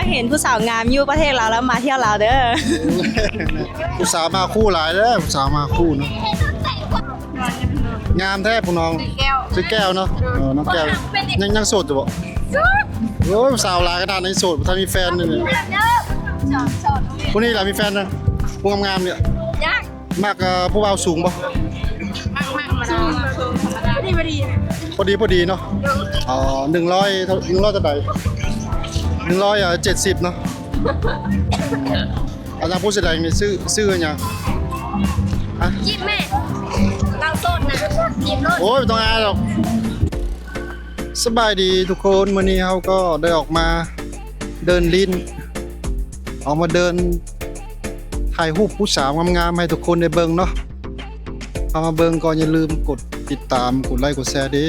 ากเห็นผู้สาวงามอยู่ประเทศเราวแล้วมาเที่ยวเราวเด้อผู้สาวมาคู่หลายเด้อผู้สาวมาคู่เนาะงามแท้ผู้น้องซื้อแก้วเนาะเออน้องแก้วยังยังโสดอยู่บ่โอ้ยผู้สาวหลายขนาดนี้โสดถ้ามีแฟนนี่เนี่ยผู้นี้ล่ะมีแฟนนะผู้งามๆเนี่ยยากมากเอ่อผู้บ่าวสูงบ่มากมากมาดาดีพอดีพอดีพอดีเนาะอ๋อ100 100เท่า100เท่าใด100อะ70เนาะอาจารย์ผู้แสดงนี่ซื้อซื้อหยังฮะยิบแม่เราโสดนะยิบโลดโอ้ยไม่ต้องอายหรอกสบายดีทุกคนวันนี้เราก็ได้ออกมาเดินลิ้น ออกมาเดินถ่ายรูปผู้สาวงามๆให้ทุกคนได้เบิ่งเนาะเอามาเบิ่งก็อย่าลืมกดติดตามกดไลค์กดแชร์ดี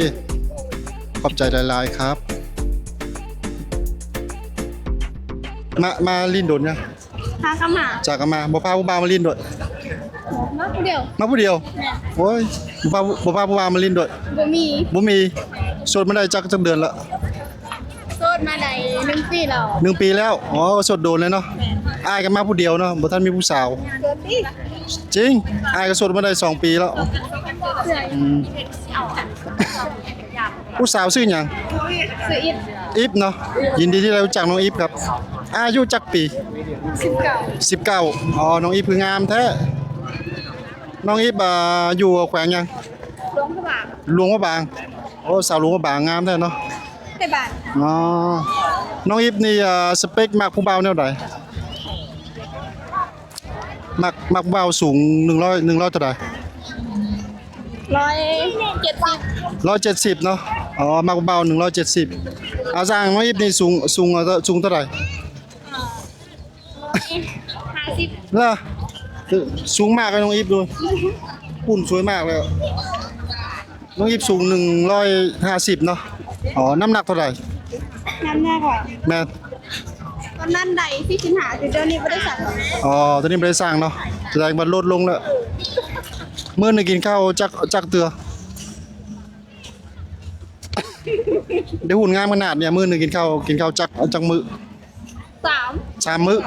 ขอบใจหลายๆครับ มามาลิ้นโดนยังพาเข้ามาจากกันมาบ่พาผู้บ่าวมาลิ้นโดดมาคนเดียวมาผู้เดียวโอ้ยบ่พาบ่พาผู้บ่าวมาลิ้นโดดบ่มีบ่มีโสดมาได้จักจักเดือนละโสดมาได้หนึ่งปีแล้วหนึ่งปีแล้วอ๋อโสดโดนเลยเนาะอายกันมาผู้เดียวเนาะบ่ทันมีผู้สาวเกิดปีจริงอายก็โสดมาได้สองปีแล้วอืมผู้สาวชื่อหยังซื้ออิดอีฟเนาะยินดีที่ได้รู้จักน้องอีฟครับ อายุจักปีสิบเก้า19 อ๋อ น้องอีฟคืองามแท้ น้องอีฟอ่าอยู่แขวงหยังลงเข้ามาหลวงพระบาง โอ้สาวหลวงพระบางงามแท้เนาะในบ้านอ๋อ น้องอีฟนี่อ่าสเปคมักผู้บ่าวแนวใดมักมักผู้บ่าวสูง100 100เท่าใดร้อยเจ็ดสิบร้อยเจ็ดสิบเนาะ อ๋อมากเบาหนึ่งร้อยเจ็ดสิบเอาสร้างน้องอีฟนี่สูงสูงเอ่อสูงเท่าไหร่ ห้าสิบล่ะสูงมากเลยน้องอีฟดูหุ่นสวยมากเลยอะน้องอีฟสูงหนึ่งร้อยห้าสิบเนาะอ๋อน้ำหนักเท่าไหร่น้ำหน้ากว่าแม่ตอนนั้นใดที่สินหาคือเดี๋ยวนี้ไม่ได้สั่งอ๋อตอนนี้ไม่ได้สร้างเนาะแสดงว่าลดลงแล้วเมื่อหนึงกินข้าวจักจักเตือได้หุ่นงามขนาดเนี่ยมื้อหนึงกินข้าวกินข้าวจักจักมื้อสาม สามมื้อ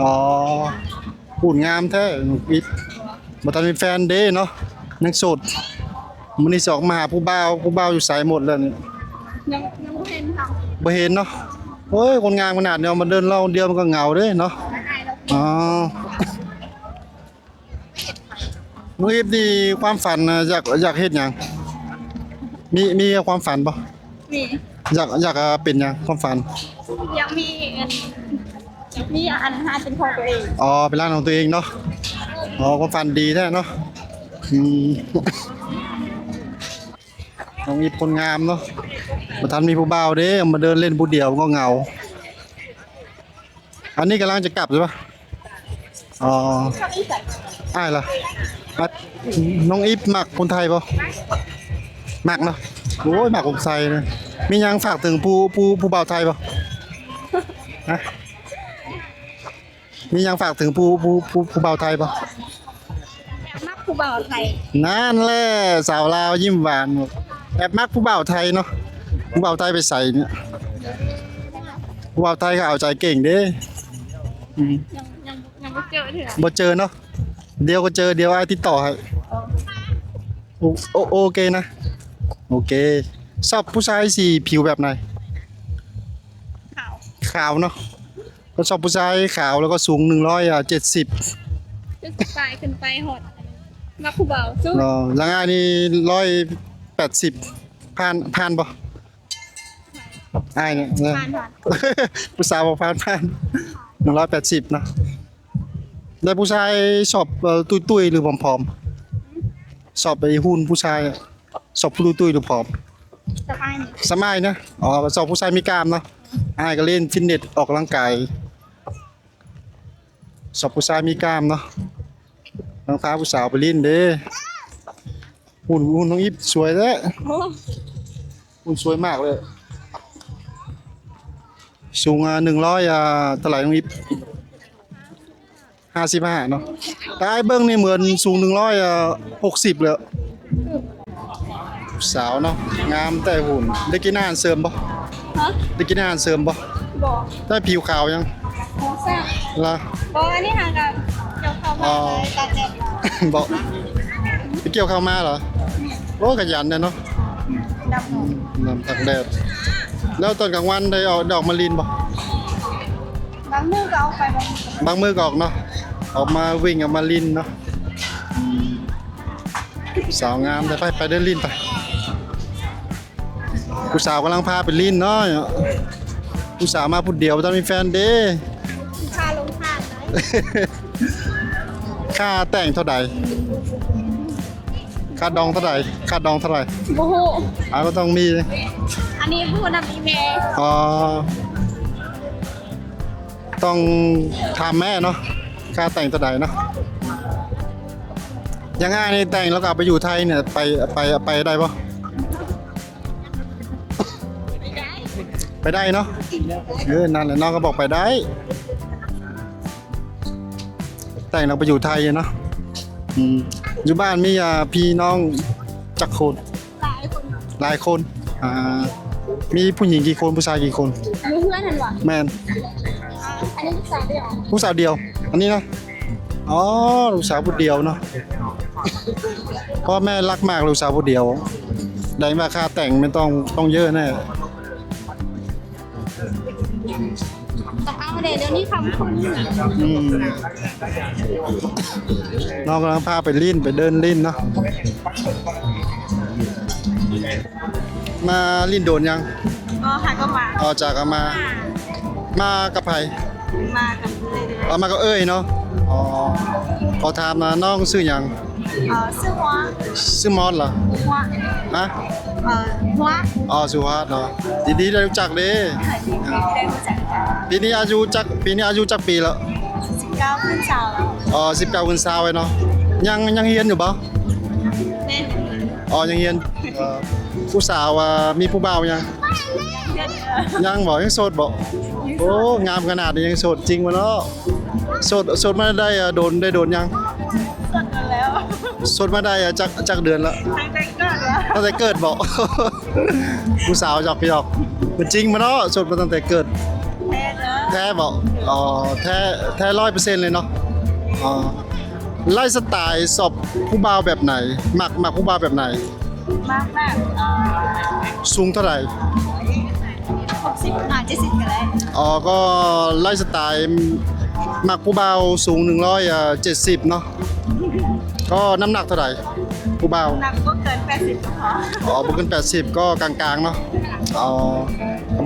อ๋อหุ่นงามแท้น้องอีฟบ่ทันมีแฟนเด้เนาะนังโสดมื้อนี้สิออกมาหาผู้บ่าวผู้บ่าวอยู่ไสหมดแล้วนี่ยังยังไม่เห็นทางบ่เห็นเนาะโอ้ยคนงามขนาดเนี้ยมาเดินเล่าเดียวมันก็เหงาเด้เนาะได้แล้วอ๋อน้องอีฟนี่ความฝันน่ะอยากอยากเฮ็ดหยังมีมีความฝันบ่มีอยากอยากอ่าเป็นหยังความฝันยังมีเงิน มีอันหาเป็นของตัวเองอ๋อเป็นร้านของตัวเองเนาะอ๋อความฝันดีแท้เนาะอืมน้องอีฟคนงามเนาะมาทันมีผู้บ่าวเด้มาเดินเล่นผู้เดียวก็เหงา อันนี้กำลังจะกลับใช่ปะอ๋อชอบอีสันอ้ายล่ะน้องอีฟมักคนไทยปะหมักเนาะโอ้ยหมักคนไทยเลยมียังฝากถึงผู้ผู้ผู้บ่าวไทยปะฮะ มียังฝากถึงผู้ผู้ผู้ผู้บ่าวไทยปะมักผู้บ่าวไทยนั่นแหละสาวลาวยิ้มหวานแอบมักผู้บ่าวไทยเนาะผู้บ่าวไทยไปใส่เนี่ยผู้บ่าวไทยก็เอาใจเก่งเด้อืมยังยังยังไม่เจอเถอะบ่เจอเนาะเดียวก็เจอเดียวไอ้ติดต่อให้โอโอโอเคนะโอเคชอบผู้ชายสีผิวแบบไหน ขาว ขาวเนาะ ก็ชอบผู้ชายขาวแล้วก็สูงหนึ่งร้อยอะเจ็ดสิบจะสไตล์ขึ้นไปหดมักผู้บ่าวสู้เนาะแล้วงานนี่ร้อยแปดสิบผ่านผ่านปะไอ้ายเนี่ยนะผ่านผ่าน ผู้สาวบอกผ่านผ่านหนึ่งร้อยแปดสิบนะแล้วผู้ชายชอบเอ่อตุยตุยๆหรือผอมผอมๆชอบไปหุ่นผู้ชายอะชอบผู้ตุยตุยๆหรือผอม สบายนี่สมัยนะ อ๋อชอบผู้ชายมีกล้ามเนาะอ้ายก็เล่นฟิตเนสออกกำลังกาย ชอบผู้ชายมีกล้ามเนาะน้องท้าผู้สาวไปเล่นเด้หุ่นหุ่นน้องอิฟสวยแล้วโอ้หุ่นสวยมากเลย สูงอะหนึ่งร้อยอะเท่าไหร่น้องอิฟห้าสิบห้าเนาะแต่ไอ้เบิ้งนี่เหมือนสูงหนึ่งร้อยอะหกสิบเลยสาวเนาะงามแต่หุ่นได้กินอาหารเสริมปะฮะฮะได้กินอาหารเสริมบ่บอกได้ผิวขาวยัง โมซ่าล่ะบอกอันนี้ห่างกันเดี๋ยวเข้ามาเลยตาแดดมาบ่ไปเกี่ยวข้าวมาเหรอโอ้ขยันเนี่ยเนาะดำหนูนำตักแดดแล้วตอนกลางวันได้เอาดอกมะลินบ่บางมือก็เอาไปบางมือบางมื้อก็ออกเนาะออกมาวิ่งกับมาลินเนาะสาวงามแต่ไปไปเดินลินไปผู้สาวกำลังพาไปลินเนาะผู้สาวมาผู้เดียวบ่ต้องมีแฟนเด้ ค่าแต่งเท่าใดค่าดองเท่าใดค่าดองเท่าไหร่โอ้โหอ่าก็ต้องมี อันนี้พูดนำอีเมลอ๋อ ต้องถามแม่เนาะ ค่าแต่งเท่าใดเนาะอยังง่ายนี่แต่งแล้วก็เอาไปอยู่ไทยเนี่ยไปไปไปได้ปะไปได้เนาะเออนั่นแหละน้องก็บอกไปได้ แต่งเราไปอยู่ไทยอะเนาะอืมอยู่บ้านมีอ่าพี่น้องจักคน หลายคนหลายคนอ่ามีผู้หญิงกี่คนผู้ชายกี่คน มีเพื่อนทันวะแมนอันนี้ลูกสาวเดียวผู้สาวเดียว อันนี้นะอ๋อลูกสาวผู้เดียวเนาะพ่อแม่รักมากลูกสาวผู้เดียวได้มาค่าแต่งไม่ต้องต้องเยอะแน่ เอาเดี๋ยวเดี๋ยวนี้คำคุณอืมน้องกำลังพาไปลิ้นไปเดินลิ้นเนาะมาลิ้นโดนยังก็หาก็มาออกจากเอามา มากับไผมากับเลยเดี๋ยวเอามาก็เอ้ยเนาะอ๋อขอถามนะน้องชื่อหยัง เออซื้อหัวชื่อมอสเหรอหัวฮะเออหัวอ๋อสุวัสดิ์เนาะดีดีได้รู้จักเด้ไม่ได้รู้จักกันปีนี้อายุจักปีนี้อายุจักปีแล้วสิบเก้าขึ้นสาวแล้วอ๋อสิบเก้าวันสาวไว้เนาะยังยังเฮียนอยู่ปะเล่นอ๋อยังเฮียนเอ่อผู้สาวอะมีผู้บ่าวยังเล่นเออยังบอกยังโสดบอกโอ้งามขนาดนี้ยังโสดจริงวะเนาะโสดโสดมาได้อะโดนได้โดนยังสดกัน แล้วโสดมาได้อะจักจักเดือนละทั้งแต่ก็แล้วตั้งแต่เกิดบอก ผู้สาวหยอกหยอกมันจริงมาเนาะสดมาตั้งแต่เกิดแพ้เนอะแท้บอกอ๋อแท้แท้ร้อยเปอร์เซ็นต์เลยเนาะอ๋อไล่สไตล์สอบผู้บ่าวแบบไหนหมักหมักผู้บ่าวแบบไหน มากมากเออสูงเท่าไหร่หกสิบอะเจ็ดสิบก็ได้อ๋อก็ไล่สไตล์หมักผู้บ่าวสูง170เนาะ ก็น้ำหนักเท่าไหร่ผู้บ่าวหนักก็เกินแปดสิบก็พออ๋อบุกเกิน 80 ก็กลางๆเนาะอ๋อ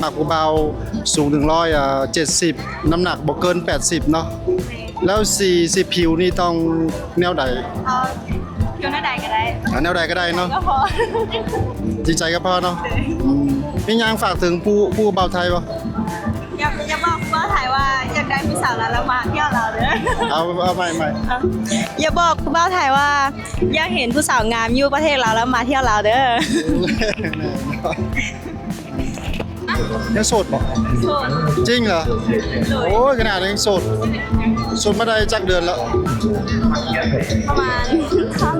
หมักผู้บ่าวสูง170น้ำหนักบ่เกิน 80 เนาะแล้วสีสีผิวนี่ต้องแนวใดเอาเกี่ยวหน้าใดก็ได้อะแนวใดก็ได้เนาะก็พอจริงใจก็พอเนาะอืมมียางฝากถึงผู้ผู้เบาไทยปะอย่าอย่าบอกว่าถ่ายว่าอยากได้ผู้ สาวแล้วแล้วมาเที่ยวเราเด้อเอาเอาใหม่ใหม่อย่าบอกคุณบ้าถ่ายว่าอยากเห็นผู้สาวงามอยู่ประเทศเราแล้วมาเที่ยวเราเด้อยังโสดปะจริงเหรอ โอ้ยขนาดนี้ยังโสด โสดมาได้จักเดือนแล้ว ประมาณ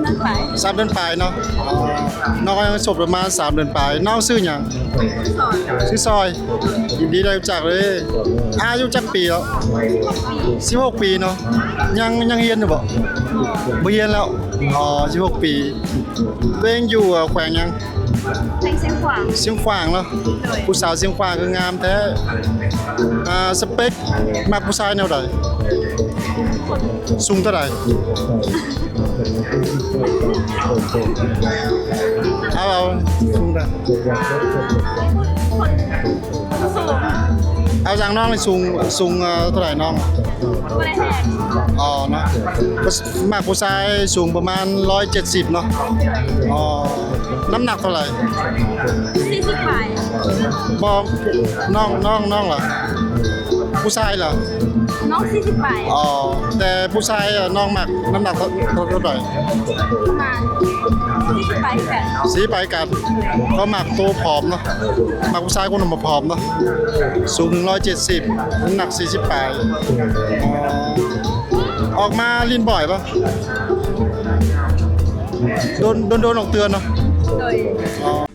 ข้ามนั้นไปสามเดือนปลายเนาะอ๋อน้องก็ยังโสดประมาณสามเดือนปลายน้องซื้อหยังชื่อซอยยินดีได้รู้จักเลยอายุจักปีแล้วสิบหกปีเนาะยังยังเรียนอยู่บ่บ่เรียนแล้วอ๋อสิบหกปีตัวเองอยู่อะแขวงยัง เพลงเสียงขวางเสียงขวางเนาะผู้สาวเสียงขวางคืองามแท้อ่าสเปคมักผู้ชายแนวใดสูงเท่าไหร่เอาเอาสูงเท่าไหร่สูงเอาจากน้องเลยสูงสูงเอ่อเท่าไหร่น้องไม่ได้แทนอ๋อเนาะมากผู้ชายสูงประมาณ 170 เนาะอ๋อน้ำหนักเท่าไหร่สี่สิบปลายบอกน้องน้องน้องเหรอผู้ชายเหรอ น้องสี่สิบปลายอ๋อแต่ผู้ชายอะน้องหมักน้ำหนักเท่าเท่าเท่าไหร่ประมาณสี่สิบปลายแปดสีไปกันเขาหมักตัวผอมเนาะหมักผู้ชายคนหนุ่มผอมเนาะสูงร้อยเจ็ดสิบน้ำหนักสี่สิบแปดอ๋อออกมาลินบ่อยปะโดนโดนโดนออกเตือนเนาะโดยอ๋อ